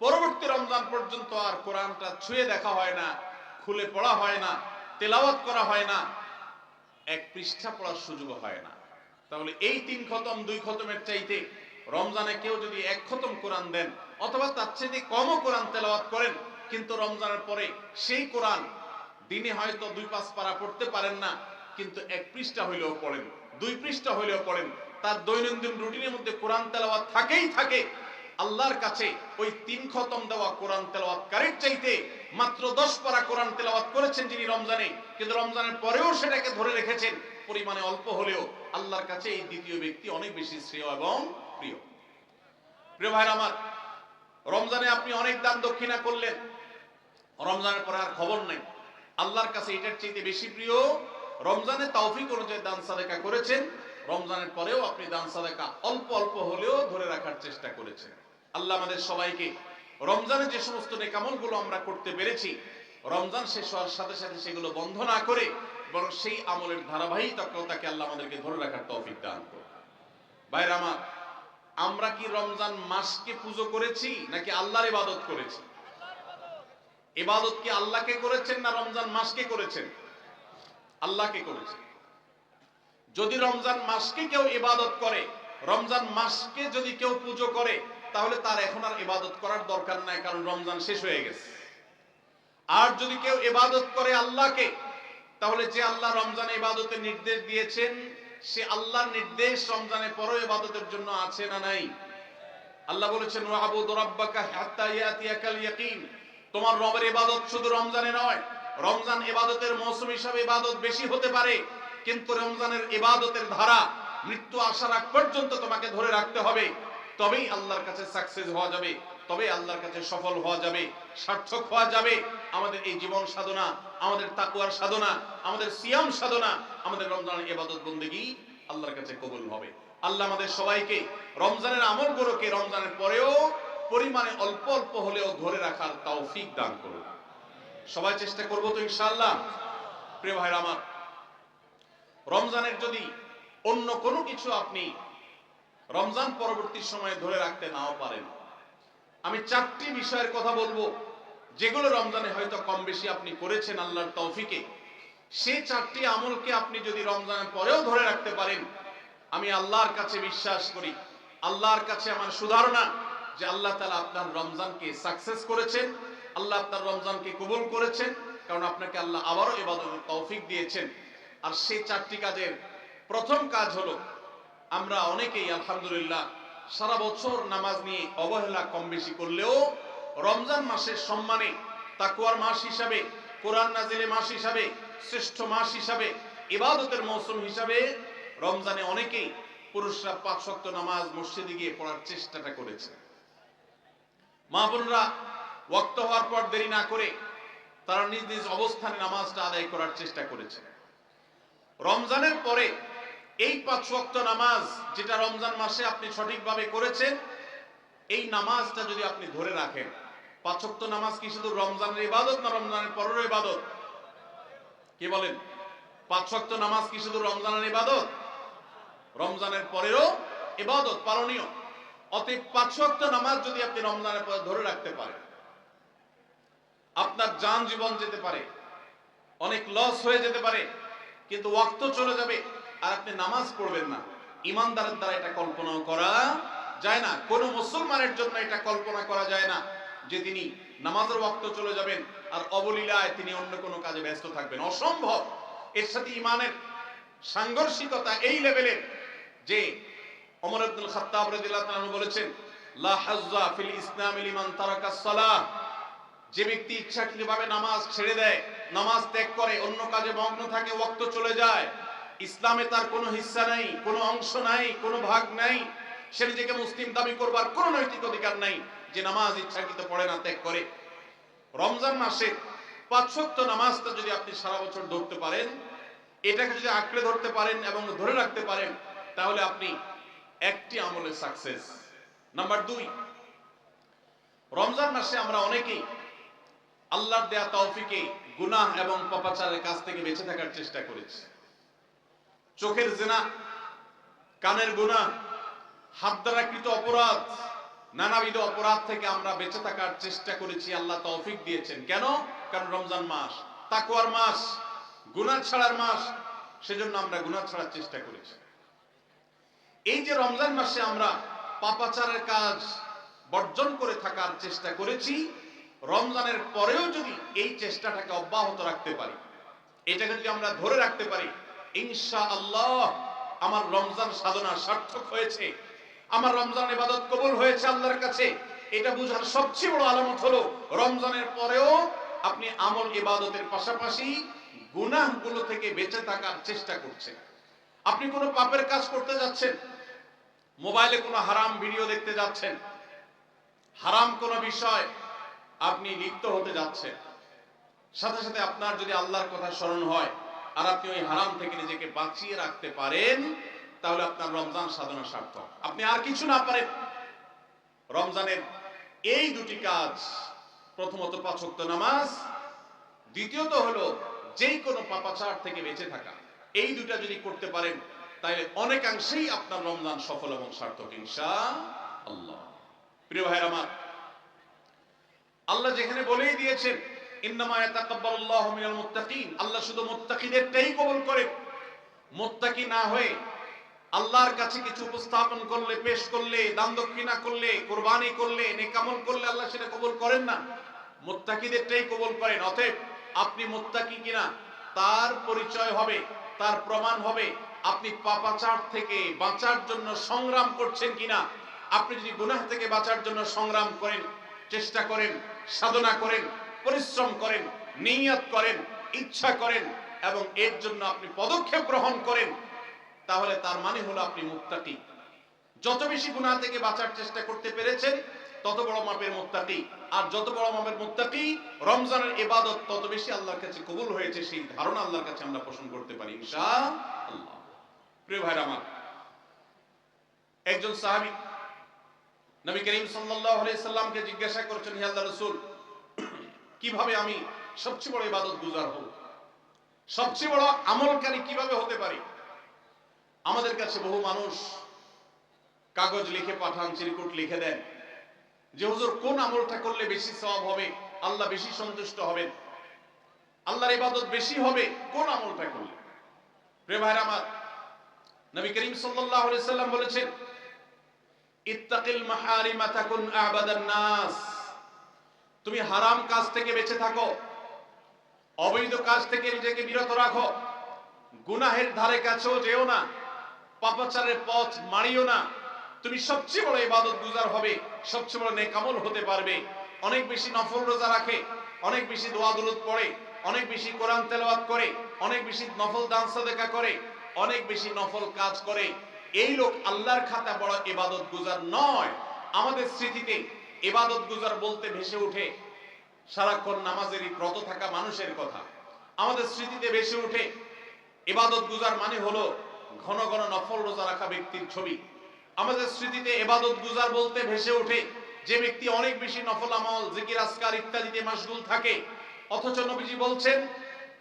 পরবর্তী রমজান পর্যন্ত আর কোরআনটা ছুঁয়ে দেখা হয় না, খুলে পড়া হয় না, তেলাওয়াত করা হয় না, এক পৃষ্ঠা পড়ার সুযোগ হয় না। তাহলে এই তিন খতম, দুই খতমের চাইতে রমজানে কেউ যদি এক খতম কোরআন দেন, অথবা তার চাইতে কমও কোরআন তেলাওয়াত করেন, কিন্তু রমজানের পরে সেই কোরআন দিনে হয়তো দুই পাঁচ পারা পড়তে পারেন না, কিন্তু এক পৃষ্ঠা হইলেও পড়েন, দুই পৃষ্ঠা হইলেও পড়েন, তার দৈনন্দিন রুটিনের মধ্যে কোরআন তেলাওয়াত থাকেই থাকে আল্লাহর কাছে ওই তিন খতম দেওয়া কোরআন তেলাওয়াতকারীর চাইতে মাত্র দশ পারা কোরআন তেলাওয়াত করেছেন যিনি রমজানে। কিন্তু রমজানের পরেও সেটাকে ধরে রেখেছেন। পরিমাণে অল্প হলেও আল্লাহর কাছে এই দ্বিতীয় ব্যক্তি অনেক বেশি শ্রেয় এবং প্রিয়। প্রিয় ভাইরা আমার, রমজানে আপনি অনেক দান দক্ষিণা করলেন। রমজানের পরে আর খবর নেই। আল্লাহর কাছে এটার চাইতে বেশি প্রিয়, রমজানে তৌফিক অনুযায়ী দান সাদেকা করেছেন। রমজানের পরেও আপনি দান সাদেকা অল্প অল্প হলেও ধরে রাখার চেষ্টা করেছেন। আল্লাহ আমাদের সবাইকে রমজানে যে সমস্ত নেকামলগুলো আমরা করতে পেরেছি, রমজান শেষ হওয়ার সাথে সাথে সেগুলো বন্ধ না করে বরং সেই আমলের ধারাবাহিকতাকে আল্লাহ আমাদেরকে ধরে রাখার তৌফিক দান করুন। ভাইরা আমার, আমরা কি রমজান মাসকে পুজো করেছি নাকি আল্লাহর ইবাদত করেছি? ইবাদত কি আল্লাহকে করেছেন না রমজান মাসকে করেছেন? আল্লাহকে করেছেন। যদি রমজান মাসকে কেউ ইবাদত করে, রমজান মাসকে যদি কেউ পুজো করে তাহলে তার এখন আর ইবাদত করার দরকার নাই, কারণ রমজান শেষ হয়ে গেছে। আর যদি কেউ ইবাদত করে আল্লাহকে, তাহলে যে আল্লাহ রমজানে ইবাদতের নির্দেশ দিয়েছেন, সে আল্লাহর নির্দেশ রমজানের পরও ইবাদতের জন্য আছে না নাই? আল্লাহ বলেছেন তোমার রবের ইবাদত শুধু রমজানে নয়, রমজান ইবাদতের মৌসুম হিসাবে ইবাদত বেশি হতে পারে, কিন্তু রমজানের ইবাদতের ধারা মৃত্যু আসার আগ পর্যন্ত তোমাকে ধরে রাখতে হবে। তবেই আল্লাহর কাছে সাকসেস হওয়া যাবে তবে আল্লাহর কাছে সফল হওয়া যাবে, সার্থক হওয়া যাবে। আমাদের এই জীবন সাধনা, আমাদের তাকুয়ার সাধনা, আমাদের সিয়াম সাধনা, আমাদের রমজানের ইবাদত বন্দেগী আল্লাহর কাছে কবুল হবে। আল্লাহ আমাদের সবাইকে রমজানের আমল গুলোকে রমজানের পরেও পরিমাণে অল্প অল্প হলেও ধরে রাখার তৌফিক দান করুন। সবাই চেষ্টা করব তো ইনশাআল্লাহ। প্রিয় ভাইরা আমার, রমজানের যদি অন্য কোনো কিছু আপনি রমজান পরবর্তী সময়ে ধরে রাখতে নাও পারেন। আমি চারটি বিষয়ের কথা বলব, যেগুলো রমজানে হয়তো কম বেশি আপনি করেছেন আল্লাহর তৌফিকে। সেই চারটি আমলকে আপনি যদি রমজানের পরেও ধরে রাখতে পারেন, আমি আল্লাহর কাছে বিশ্বাস করি, আল্লাহর কাছে আমার সুধারণা যে আল্লাহ তালা আপনার রমজানকে সাকসেস করেছেন, আল্লাহ আপনার রমজানকে কবুল করেছেন, কারণ আপনাকে আল্লাহ আবারও এবাদত তৌফিক দিয়েছেন। আর সেই চারটি কাজের প্রথম কাজ হলো আমরা অনেকেই, আলহামদুলিল্লাহ, সারা বছর নামাজ নিয়ে অবহেলা কম বেশি করলেও রমজান মাসের সম্মানে তাকুয়ার মাস হিসাবে, কোরআন নাজিলে মাস হিসাবে, শ্রেষ্ঠ মাস হিসাবে, ইবাদতের মৌসুম হিসাবে রমজানে অনেকেই পুরুষরা পাঁচ শক্ত নামাজ মসজিদে গিয়ে পড়ার চেষ্টাটা করেছে। মা বোনরা ওয়াক্ত হওয়ার পর দেরি না করে তারা নিজ নিজ অবস্থানে নামাজটা আদায় করার চেষ্টা করেছে। রমজানের পরে এই পাঁচ ওয়াক্ত নামাজ যেটা রমজান মাসে আপনি সঠিকভাবে করেছেন, এই নামাজটা যদি আপনি ধরে রাখেন, পাঁচ নামাজ কি শুধু রমজানের ইবাদত না রমজানের পরের ইবাদত? কি বলেন? পাঁচ নামাজ কি শুধু রমজানের ইবাদত? রমজানের পরেরও ইবাদত, পালনীয়। অতএব পাঁচ ওয়াক্ত নামাজ যদি আপনি রমজানের পরে ধরে রাখতে পারেন, আপনার যান জীবন যেতে পারে, অনেক লস হয়ে যেতে পারে, কিন্তু ওয়াক্ত চলে যাবে। আর আপনি নামাজ পড়বেন না। ইমানদারের দ্বারা এটা কল্পনা করা যায় না। কোন মুসলমানের জন্য এটা কল্পনা করা যায় না যে তিনি নামাজের ওয়াক্ত চলে যাবেন আর অবলীলায় তিনি অন্য কোনো কাজে ব্যস্ত থাকবেন। অসম্ভব। এর সাথে ইমানের সাংঘর্ষিকতা এই লেভেলের যে ওমর আব্দুল খাত্তাব রাদিয়াল্লাহু বলেছেন, লা হাজ্জা ফিল ইসলাম লিমান তারাকা সালাহ। যে ব্যক্তি ইচ্ছাকৃতভাবে নামাজ ছেড়ে দেয়, নামাজ ত্যাগ করে, অন্য কাজে মগ্ন থাকে, ওয়াক্ত চলে যায় ইসলামে তার কোনো হিস্সা নাই, কোনো অংশ নাই, কোনো ভাগ নাই। সে নিজেকে মুসলিম দাবি করবার কোনো নৈতিক অধিকার নাই যে নামাজ ইচ্ছাকৃত পড়ে না, ত্যাগ করে। রমজান মাসে পাঁচ ওয়াক্ত নামাজটা যদি আপনি সারা বছর ধরতে পারেন, এটাকে যদি আঁকড়ে ধরতে পারেন এবং ধরে রাখতে পারেন, তাহলে আপনি একটি আমলে সাকসেস নাম্বার দুই, রমজান মাসে আমরা অনেকেই আল্লাহর দেয়া তৌফিকে, গুনাহ এবং পাপাচারের কাছ থেকে বেঁচে থাকার চেষ্টা করেছি। চোখের জেনা, কানের গুনাহ হাত দ্বারা কৃত অপরাধ, নানাবিধ অপরাধ থেকে আমরা বেঁচে থাকার চেষ্টা করেছি, আল্লাহ তৌফিক দিয়েছেন। কেন? কারণ রমজান মাস তাকুয়ার মাস গুনাহ ছাড়ার মাস, সেজন্য আমরা গুনাহ ছাড়ার চেষ্টা করেছি। এই যে রমজান মাসে আমরা পাপাচারের কাজ বর্জন করে থাকার চেষ্টা করেছি, রমজানের পরেও যদি এই চেষ্টাটাকে অব্যাহত রাখতে পারি, এটাকে যদি আমরা ধরে রাখতে পারি ইনশা আল্লাহ আমার রমজান সাধনা সার্থক হয়েছে। আমার রমজান ইবাদত কবুল হয়েছে আল্লাহর কাছে। এটা বুঝার সবচেয়ে বড় আলামত হলো, রমজানের পরেও আপনি আমল ইবাদতের পাশাপাশি গুনাহগুলো থেকে বেঁচে থাকার চেষ্টা করছেন। আপনি কোনো পাপের কাজ করতে যাচ্ছেন, মোবাইলে কোনো হারাম ভিডিও দেখতে যাচ্ছেন, হারাম কোনো বিষয় আপনি লিপ্ত হতে যাচ্ছেন। সাথে সাথে আপনার যদি আল্লাহর কথা স্মরণ হয় আর আপনি ওই হারাম থেকে নিজেকে বাঁচিয়ে রাখতে পারেন, তাহলে আপনার রমজান সাধনা সার্থক। আপনি আর কিছু না পারেন। রমজানের এই দুটি কাজ, প্রথমত পাঁচক্ত নামাজ, দ্বিতীয়ত হলো যেই কোনো পাপাচার থেকে বেঁচে থাকা। এই দুটা যদি করতে পারেন, তাহলে অনেকাংশেই আপনার রমজান সফল এবং সার্থক ইনশা আল্লাহ প্রিয় ভাইয়ের আমার, আল্লাহ যেখানে বলেই দিয়েছেন ইন্নামা ইয়াতাকাব্বালুল্লাহু মিনাল মুত্তাকিন। আল্লাহ শুধু মুত্তাকিদেরটাই কবুল করে। মুত্তাকি না হয়ে আল্লাহর কাছে কিছু উপস্থাপন করলে, পেশ করলে, দান দক্ষিণা করলে, কোরবানি করলে নেকামল করলে আল্লাহ সেটা কবুল করেন না। মুত্তাকিদেরটাই কবুল করেন। অতএব আপনি মুত্তাকি কিনা, তার পরিচয় হবে, তার প্রমাণ হবে। আপনি পাপাচার থেকে বাঁচার জন্য সংগ্রাম করছেন কিনা, আপনি যদি গুনাহ থেকে বাঁচার জন্য সংগ্রাম করেন, চেষ্টা করেন, সাধনা করেন পরিশ্রম করেন, নিয়ত করেন, ইচ্ছা করেন এবং এর জন্য আপনি পদক্ষেপ গ্রহণ করেন, তাহলে তার মানে হলো আপনি মুত্তাকি যত বেশি গুনাহ থেকে বাঁচার চেষ্টা করতে পেরেছেন, তত বড় মাপের মুত্তাকি আর যত বড় মাপের মুত্তাকি রমজানের ইবাদত তত বেশি আল্লাহর কাছে কবুল হয়েছে, সেই ধারণা আল্লাহর কাছে আমরা পোষণ করতে পারি, ইনশাআল্লাহ। প্রিয় ভাইরা আমার, একজন সাহাবী নবী করিম সাল্লাল্লাহু আলাইহি সাল্লামকে জিজ্ঞাসা করেছেন, হে আল্লাহর রাসূল কীভাবে আমি সবচেয়ে বড় ইবাদত গুজার হব? সবচেয়ে বড় আমলকারী কীভাবে হতে পারি? আমাদের কাছে বহু মানুষ কাগজ লিখে পাঠান, চিরকুট লিখে দেন। যে হুজুর, কোন আমলটা করলে বেশি সওয়াব হবে? আল্লাহ বেশি সন্তুষ্ট হবেন। আল্লাহর ইবাদত বেশি হবে, কোন আমলটা করলে? প্রিয় ভাইরা আমার, নবী করিম সাল্লাল্লাহু আলাইহি সাল্লাম বলেছেন, ইত্তাকিল মাহারিমা তাকুন আবাদান নাস। তুমি হারাম কাজ থেকে বেঁচে থাকো। অবৈধ কাজ থেকে নিজেকে বিরত রাখো। গুনাহের ধারে কাছেও যেও না। পাপাচারের পথ মারিও না। তুমি সবচেয়ে বড় ইবাদত গুজার হবে, সবচেয়ে বড় নেকামল হতে পারবে। অনেক বেশি নফল রোজা রাখে, অনেক বেশি দোয়া দুরুদ পড়ে, অনেক বেশি কোরআন তেলাওয়াত করে, অনেক বেশি নফল দান সাদেকা করে, অনেক বেশি নফল কাজ করে। এই লোক আল্লাহর খাতা বড় ইবাদত গুজার নয়। আমাদের স্মৃতিতে ইবাদত গুজার বলতে ভেসে ওঠে সারাক্ষণ নামাজেরই ব্রত থাকা মানুষের কথা। আমাদের স্মৃতিতে ভেসে ওঠে, ইবাদত গুজার মানে হলো ঘন ঘন নফল রোজা রাখা ব্যক্তির ছবি। আমাদের স্মৃতিতে এবাদত গুজার বলতে ভেসে ওঠে, যে ব্যক্তি অনেক বেশি নফল আমল, জিকির আসকার ইত্যাদিতে মাশগুল থাকে। অথচ নবীজি বলছেন,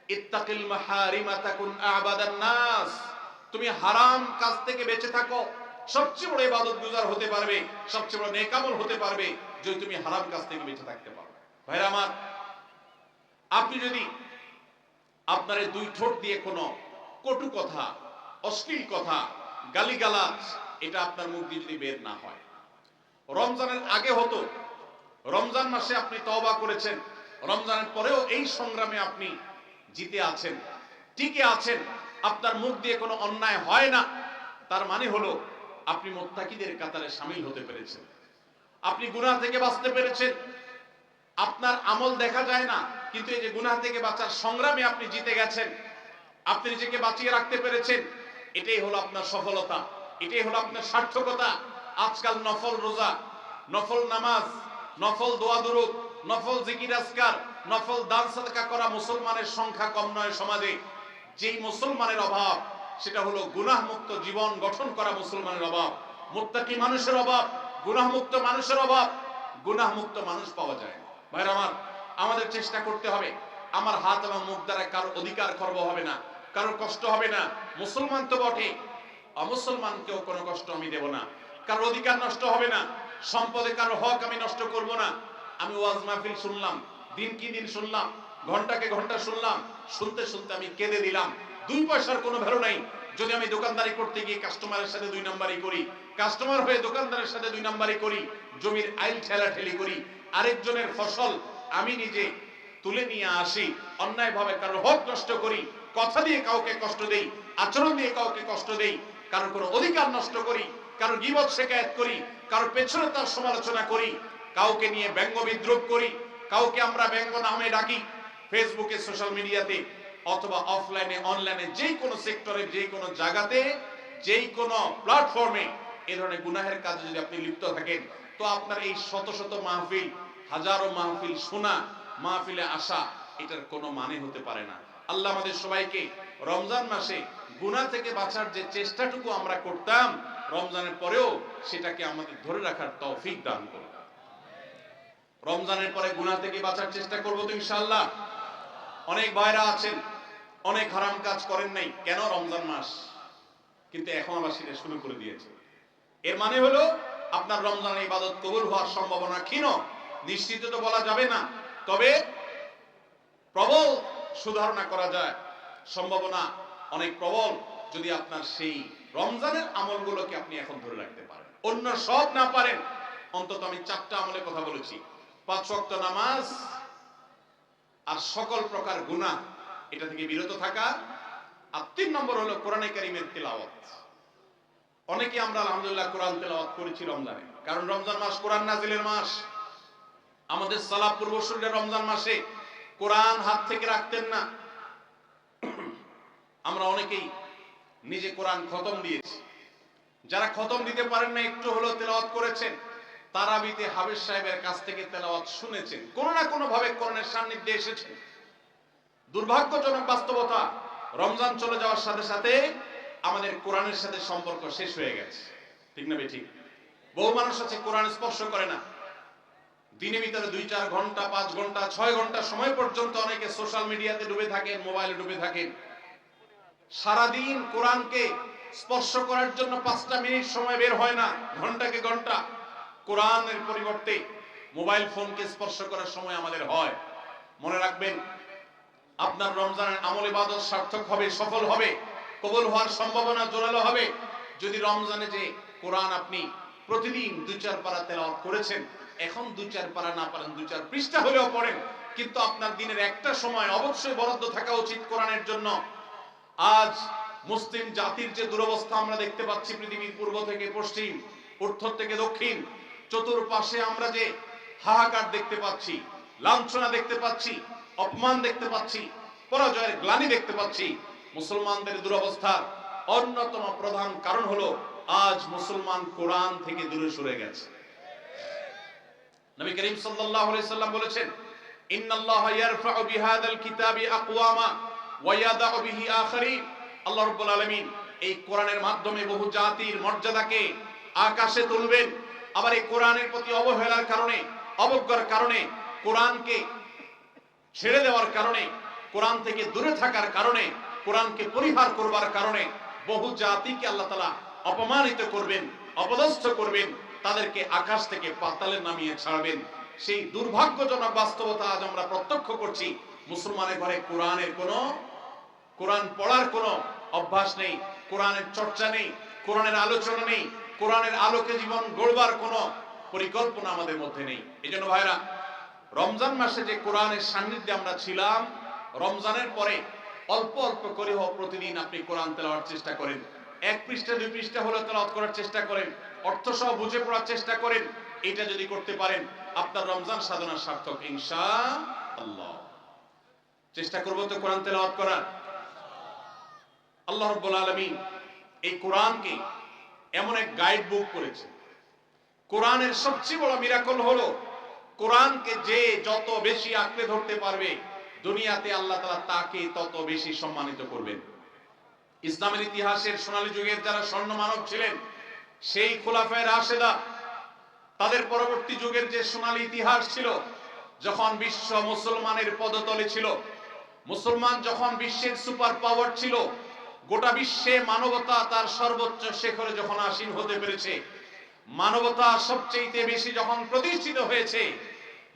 ইত্তাকিল মাহারিমা আবাদান নাস। তুমি হারাম কাজ থেকে বেঁচে থাকো, সবচেয়ে বড় ইবাদত গুজার হতে পারবে, সবচেয়ে বড় নেকামল হতে পারবে। যদি তুমি হারাম কাজ থেকে বেঁচে থাকতে পারো। ভাইরা আমার, আপনি যদি আপনার দুই ঠোঁট দিয়ে কোনো কটু কথা, অশ্লীল কথা, গালিগালাজ, এটা আপনার মুখ দিয়ে যদি বের না হয়। রমজানের আগে হতো, রমজান মাসে আপনি তওবা করেছেন, রমজানের পরেও এই সংগ্রামে আপনি জিতে আছেন, টিকে আছেন, আপনার মুখ দিয়ে কোনো অন্যায় হয় না। তার মানে হলো, আপনি মোত্তাকিদের কাতারে সামিল হতে পেরেছেন। আপনি গুনাহ থেকে বাঁচতে পেরেছেন। আপনার আমল দেখা যায় না, কিন্তু এই যে গুনাহ থেকে বাঁচার সংগ্রামে আপনি জিতে গেছেন। আপনি নিজেকে বাঁচিয়ে রাখতে পেরেছেন। এটাই হলো আপনার সফলতা, এটাই হলো আপনার সার্থকতা। আজকাল নফল রোজা, নফল নামাজ, নফল দোয়া দুরুদ, নফল জিকির আসকার নফল দান সাদকা করা মুসলমানের সংখ্যা কম নয় সমাজে। যেই মুসলমানের অভাব, সেটা হলো গুনাহ মুক্ত জীবন গঠন করা মুসলমানের অভাব, মুত্তাকি মানুষের অভাব গুনাহ মুক্ত মানুষের অভাব, গুনাহমুক্ত মানুষ পাওয়া যায় ভাইরা আমার, আমাদের চেষ্টা করতে হবে। আমার হাত এবং মুখ দ্বারা কারও অধিকার খর্ব হবে না কারোর কষ্ট হবে না। মুসলমান তো বটে অমুসলমানকেও কোনো কষ্ট আমি দেব না। কারোর অধিকার নষ্ট হবে না, সম্পদে কারও হক আমি নষ্ট করব না। আমি ওয়াজ মাহফিল শুনলাম, দিন কি দিন শুনলাম, ঘন্টাকে ঘণ্টা শুনলাম, শুনতে শুনতে আমি কেঁদে দিলাম। দুই পয়সার কোনো ভ্যালু নাই। যদি আমি দোকানদারি করতে গিয়ে কাস্টমারের সাথে দুই নাম্বারই করি কাস্টমার হয়ে দোকানদারের সাথে দুই নাম্বারই করি, জমির আইল ঠেলা ঠেলি করি, আরেকজনের ফসল আমি নিজে তুলে নিয়ে আসি, অন্যায়ভাবে কারোর হক নষ্ট করি, কথা দিয়ে কাউকে কষ্ট দেই, আচরণ দিয়ে কাউকে কষ্ট দেই, কারোর কোনো অধিকার নষ্ট করি, কারোর গিবত শেখায়ত করি, কারোর পেছনে তার সমালোচনা করি, কাউকে নিয়ে ব্যঙ্গ বিদ্রুপ করি, কাউকে আমরা ব্যঙ্গ নামে ডাকি ফেসবুকে সোশ্যাল মিডিয়াতে অথবা অফলাইনে অনলাইনে যে কোনো সেক্টরে যে কোনো জায়গাতে, যেই কোনো প্ল্যাটফর্মে এ ধরনের গুনাহের কাজে যদি আপনি লিপ্ত থাকেন, তো আপনার এই শত শত মাহফিল, হাজারো মাহফিল শোনা, মাহফিলে আসা, এটার কোনো মানে হতে পারে না। আল্লাহ আমাদের সবাইকে রমজান মাসে গুনাহ থেকে বাঁচার যে চেষ্টাটুকু আমরা করতাম, রমজানের পরেও সেটাকে আমাদের ধরে রাখার তৌফিক দান করুন। রমজানের পরে গুনাহ থেকে বাঁচার চেষ্টা করব তো ইনশাআল্লাহ। অনেক ভাইরা আছেন, অনেক হারাম কাজ করেন নাই। কেন রমজান মাস? কিন্তু এখন আবার সেটা শুরু করে দিয়েছে। এর মানে হলো, আপনার রমজানের ইবাদত কবুল হওয়ার সম্ভাবনা ক্ষীণ। নিশ্চিত তো বলা যাবে না। তবে প্রবল সুধারণা করা যায়। সম্ভাবনা অনেক প্রবল যদি আপনার সেই রমজানের আমলগুলোকে আপনি এখন ধরে রাখতে পারেন। অন্য সব না পারেন, অন্তত আমি চারটা আমলের কথা বলেছি। পাঁচ ওয়াক্ত নামাজ আর সকল প্রকার গুনাহ, এটা থেকে বিরত থাকা। আর তিন নম্বর হলো কোরআনে কারিমের তেলাওয়াত। অনেকে আমরা আলহামদুলিল্লাহ কোরআন তেলাওয়াত করেছি রমজানে। কারণ রমজান মাস কোরআন নাজিলের মাস। আমাদের সালাফ পূর্বসূরীরা রমজান মাসে কোরআন হাত থেকে রাখতেন না। আমরা অনেকেই নিজে কোরআন খতম দিয়েছি। যারা খতম দিতে পারেন না, একটু হলো তেলাওয়াত করেছেন, তারাবিতে হাবিজ সাহেবের কাছ থেকে তেলাওয়াত শুনেছেন। কোনো না কোনো ভাবে কোরআনের সান্নিধ্যে এসেছেন দুর্ভাগ্যজনক বাস্তবতা, রমজান চলে যাওয়ার সাথে সাথে আমাদের কোরআনের সাথে সম্পর্ক শেষ হয়ে গেছে। ঠিক না ঠিক বহু মানুষ আছে কোরআন স্পর্শ করে না। দিনের ভিতরে দুই চার ঘণ্টা পাঁচ ঘণ্টা ছয় ঘণ্টা সময় পর্যন্ত অনেকে সোশ্যাল মিডিয়াতে ডুবে থাকেন মোবাইলে ডুবে থাকেন। সারাদিন কোরআনকে স্পর্শ করার জন্য পাঁচটা মিনিট সময় বের হয় না ঘন্টাকে ঘণ্টা। কোরআনের পরিবর্তে মোবাইল ফোনকে স্পর্শ করার সময় আমাদের হয়। মনে রাখবেন আপনার রমজানের আমল ইবাদত সার্থক হবে সফল হবে। কবুল হওয়ার সম্ভাবনা জোরালো হবে। যদি রমজানে যে কোরআন আপনি প্রতিদিন দুই চার পারা তেলাওয়াত করেছেন, এখন দুই চার পারা না পারেন, দুই চার পৃষ্ঠা হলেও পড়েন, কিন্তু আপনার দিনের একটা সময় অবশ্যই বরাদ্দ থাকা উচিত কোরআনের জন্য। আজ মুসলিম জাতির যে দুরবস্থা আমরা দেখতে পাচ্ছি পৃথিবীর পূর্ব থেকে পশ্চিম, উত্তর থেকে দক্ষিণ, চতুর্পাশে আমরা যে হাহাকার দেখতে পাচ্ছি, লাঞ্ছনা দেখতে পাচ্ছি, অপমান দেখতে পাচ্ছি, পরাজয়ের গ্লানি দেখতে পাচ্ছি মুসলমানদের দুরবস্থার অন্যতম প্রধান কারণ হলো, আজ মুসলমান কোরআন থেকে দূরে সরে গেছে। নবী করিম সাল্লাল্লাহু আলাইহি সাল্লাম বলেছেন, ইন্নাল্লাহ ইয়ারফাউ বিহাদাল কিতাবি আকওয়ামা ওয়া ইয়াদাউ বিহি আখারিন আল্লাহ রাব্বুল আলামিন এই কোরআনের মাধ্যমে বহু জাতির মর্যাদাকে আকাশে তুলবেন। আবার এই কোরআনের প্রতি অবহেলার কারণে, অবজ্ঞার কারণে, কোরআনকে ছেড়ে দেওয়ার কারণে, কোরআন থেকে দূরে থাকার কারণে কোরআনকে পরিহার করবার কারণে বহু জাতিকে আল্লাহ তালা অপমানিত করবেন, অপদস্থ করবেন, তাদেরকে আকাশ থেকে পাতালে নামিয়ে ছাড়বেন। সেই দুর্ভাগ্যজনক বাস্তবতা আজ আমরা প্রত্যক্ষ করছি। মুসলমানের ঘরে কোরআনের কোনো, কোরআন পড়ার কোনো অভ্যাস নেই, কোরআনের চর্চা নেই, কোরআনের আলোচনা নেই, কোরআনের আলোকে জীবন গড়বার কোনো পরিকল্পনা আমাদের মধ্যে নেই। এই জন্য ভাইরা, রমজান মাসে যে কোরআনের সান্নিধ্যে আমরা ছিলাম, রমজানের পরে অল্প অল্প করে হোক প্রতিদিন আপনি কোরআন তেলাওয়ার চেষ্টা করেন। এক পৃষ্ঠা, দুই পৃষ্ঠা হলে তেলাওয়াত করার চেষ্টা করেন। অর্থ সহ বুঝে পড়ার চেষ্টা করেন। এটা যদি করতে পারেন, আপনার রমজান সাধনা সার্থক ইনশা আল্লাহ চেষ্টা করব তো কোরআন তেলাওয়াত করার। আল্লাহ রব্বুল আলমিন এই কোরআনকে এমন এক গাইড বুক করেছে কোরআনের সবচেয়ে বড় মিরাকল হলো, কোরআনকে যে যত বেশি আঁকড়ে ধরতে পারবে দুনিয়াতে আল্লাহ তালা তাকে তত বেশি সম্মানিত করবেন। ইসলামের ইতিহাসের সোনালী যুগের যারা স্বর্ণ মানব ছিলেন, সেই খোলাফায় রাশেদা, তাদের পরবর্তী যুগের যে সোনালী ইতিহাস ছিল, যখন বিশ্ব মুসলমানের পদতলে ছিল, মুসলমান যখন বিশ্বের সুপার পাওয়ার ছিল, গোটা বিশ্বে মানবতা তার সর্বোচ্চ শেখরে যখন আসীন হতে পেরেছে, মানবতা সবচেয়ে বেশি যখন প্রতিষ্ঠিত হয়েছে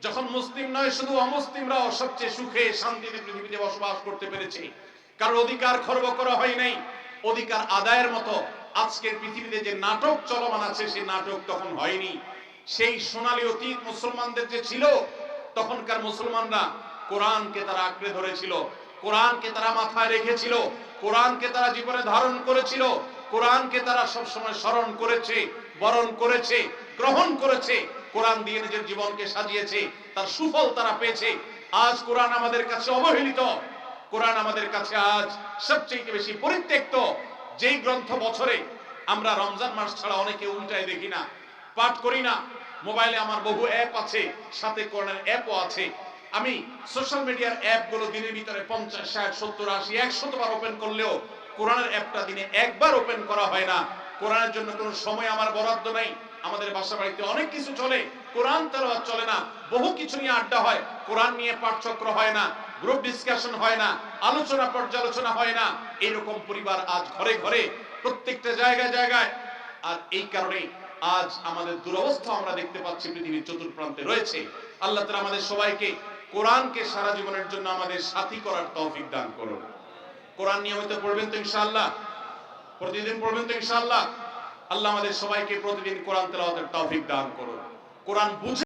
যখন মুসলিম নয়, শুধু অমুসলিমরাও সবচেয়ে সুখে, শান্তিতে পৃথিবীতে বসবাস করতে পেরেছে। কারণ অধিকার খর্ব করা হয় নাই। অধিকার আদায়ের মতো আজকের পৃথিবীতে যে নাটক চলমান আছে, সেই নাটক তখন হয়নি। সেই সোনালী অতীত মুসলমানদের যে ছিল, তখনকার মুসলমানরা কোরআনকে তারা আঁকড়ে ধরেছিল, কোরআনকে তারা মাথায় রেখেছিল, কোরআনকে তারা জীবনে ধারণ করেছিল, কোরআনকে তারা সবসময় স্মরণ করেছে, বরণ করেছে, গ্রহণ করেছে। কোরআন দিয়ে নিজের জীবনকে সাজিয়েছে, তার সুফল তারা পেয়েছে। আজ কোরআন আমাদের কাছে অবহেলিত। কোরআন আমাদের কাছে আজ সবচেয়ে বেশি পরিত্যক্ত। যেই গ্রন্থ বছরে আমরা রমজান মাস ছাড়া অনেকে উল্টায় দেখি না, পাঠ করি না। মোবাইলে আমার বহু অ্যাপ আছে, সাথে কোরআনের অ্যাপও আছে। আমি সোশ্যাল মিডিয়ার অ্যাপগুলো দিনের ভিতরে পঞ্চাশ, ষাট, সত্তর, আশি, একশত বার ওপেন করলেও কোরআনের অ্যাপটা দিনে একবার ওপেন করা হয় না। কোরআনের জন্য কোনো সময় আমার বরাদ্দ নেই। আমাদের বাসা বাড়িতে অনেক কিছু চলে, কোরআন তেলাওয়াত চলে না, বহু কিছু নিয়ে আড্ডা হয়, কোরআন নিয়ে পাঠচক্র হয় না গ্রুপ ডিসকাশন হয় না, আলোচনা পর্যালোচনা হয় না এরকম পরিবার আজ ঘরে ঘরে, প্রত্যেকটা জায়গায় জায়গায়। আর এই কারণে আজ আমাদের দুরবস্থা আমরা দেখতে পাচ্ছি পৃথিবীর চতুর্প্রান্তে রয়েছে। আল্লাহ তাআলা আমাদের সবাইকে কোরআনকে সারা জীবনের জন্য আমাদের সাথী করার তৌফিক দান করুন। কোরআন নিয়মিত পড়বেন তো ইনশাআল্লাহ? প্রতিদিন পড়বেন তো ইনশাআল্লাহ? আল্লাহ আমাদের সবাইকে প্রতিদিন কোরআন তেলাওয়াতের তৌফিক দান করুন। কোরআন বুঝে